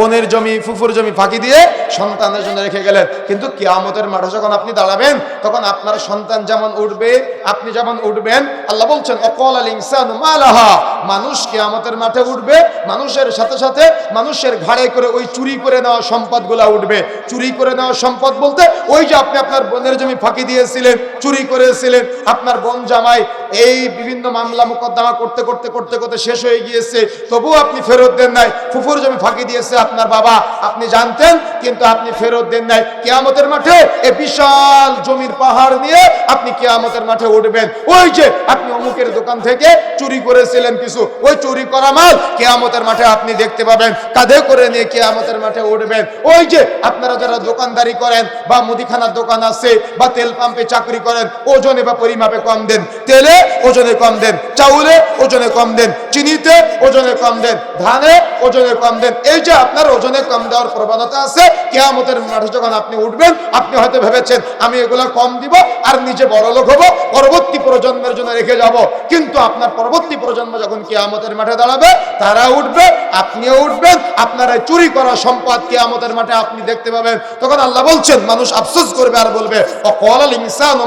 বোনের জমি, ফুফুর জমি ফাঁকি দিয়ে সন্তানের জন্য রেখে গেলেন। কিন্তু কিয়ামতের মাঠে যখন আপনি দাঁড়াবেন, তখন আপনার সন্তান যেমন উঠবে, আপনি যেমন উঠবেন, আল্লাহ বলছেন অকল আল ইনসান মালাহা। মানুষ কিয়ামতের মাঠে উঠবে, মানুষের সাথে সাথে মানুষের ঘাড়ে করে ওই চুরি করে নেওয়া সম্পদগুলা উঠবে। চুরি করে নেওয়া সম্পদ বলতে, ওই যে আপনি আপনার বোনের জমি ফাঁকি দিয়েছিলেন, চুরি করেছিলেন, আপনার বোন জামাই এই বিভিন্ন মামলা মোকদ্দমা করতে করতে করতে করতে শেষ হয়ে গিয়েছে। তবুও আপনি ফেরত দেন নাই। ফুফুর জমি ফাঁকি দিয়েছে আপনার বাবা। আপনি জানতেন, কিন্তু আপনি ফেরত দেন নাই। কেয়ামতের মাঠে এ বিশাল জমির পাহাড় নিয়ে আপনি কেয়ামতের মাঠে উঠবেন। ওই যে আপনি অমুকের দোকান থেকে চুরি করেছিলেন কিছু, ওই চুরি করা মাল কেয়ামতের মাঠে আপনি দেখতে পাবেন। কাঁধে করে নিয়ে কেয়ামতের মাঠে উঠবেন। ওই যে আপনারা যারা দোকানদারি করেন বা মুদিখানার দোকান আছে বা তেল পাম্পে চাকরি করেন, ওজনে বা পরিমাপে কম দেন। তেলে ওজনে কম দেন, চাউলে ওজনে কম দেন, চিনিতে ওজনে কম দেন, ধানে ওজনে কম দেন। এই যে আপনার ওজনে কম দেওয়ার প্রবণতা আছে, কেয়ামতের মাঠে যখন আপনি উঠবেন, আপনি হয়তো ভেবেছেন, আমি এগুলো কম দিব আর নিজে বড় লোক হব, পরবর্তী প্রজন্মের জন্য রেখে যাব। কিন্তু আপনার পরবর্তী প্রজন্ম যখন কেয়ামতের মাঠে দাঁড়াবে, তারা উঠবে, আপনিও উঠবেন, আপনার এই চুরি করা সম্পদ কেয়ামতের মাঠে আপনি দেখতে পাবেন। তখন আল্লাহ বলছেন, মানুষ আফসোস করবে আর বলবে অকল ইনসান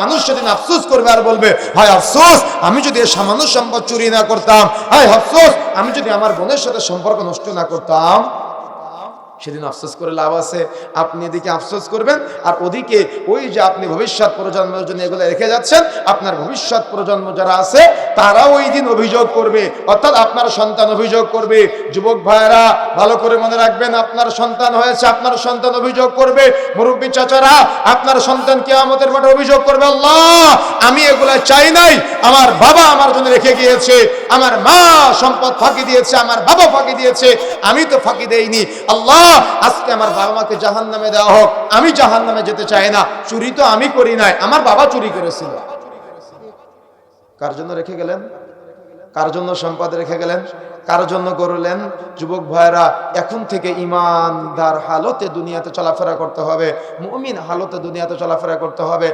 মানুষ সেদিন আফসোস করবে আর বলবে, হায় আফসোস, আমি যদি সামান্য সম্পদ চুরি না করতাম, হায় আফসোস, আমি যদি আমার বোনের সাথে সম্পর্ক নষ্ট না করতাম। সেদিন আফসোস করে লাভ আছে। আপনি এদিকে আফসোস করবেন, আর ওদিকে ওই যে আপনি ভবিষ্যৎ প্রজন্মের জন্য এগুলো রেখে যাচ্ছেন, আপনার ভবিষ্যৎ প্রজন্ম যারা আছে তারা ওই দিন অভিযোগ করবে। অর্থাৎ আপনার সন্তান অভিযোগ করবে। যুবক ভাইয়েরা, ভালো করে মনে রাখবেন, আপনার সন্তান হয়েছে, আপনার সন্তান অভিযোগ করবে। মুরব্বী চাচারা, আপনার সন্তান কে আমাদের মাঠে অভিযোগ করবে, আল্লাহ, আমি এগুলা চাই নাই। আমার বাবা আমার জন্য রেখে গিয়েছে। আমার মা সম্পদ ফাঁকি দিয়েছে, আমার বাবা ফাঁকি দিয়েছে। আমি তো ফাঁকি দেইনি। আল্লাহ আজকে আমার বাবা মাকে জাহান নামে দেওয়া হোক, আমি জাহান নামে যেতে চাই না। চুরি তো আমি করি নাই, আমার বাবা চুরি করেছিল। কার জন্য রেখে গেলেন? কার জন্য সম্পদ রেখে গেলেন? কার জন্য করলেন যুবক ভাইরা এখন থেকে ইমানদার হালতে দুনিয়াতে চলাফেরা করতে হবে, মুমিন হালতে দুনিয়াতে চলাফেরা করতে হবে।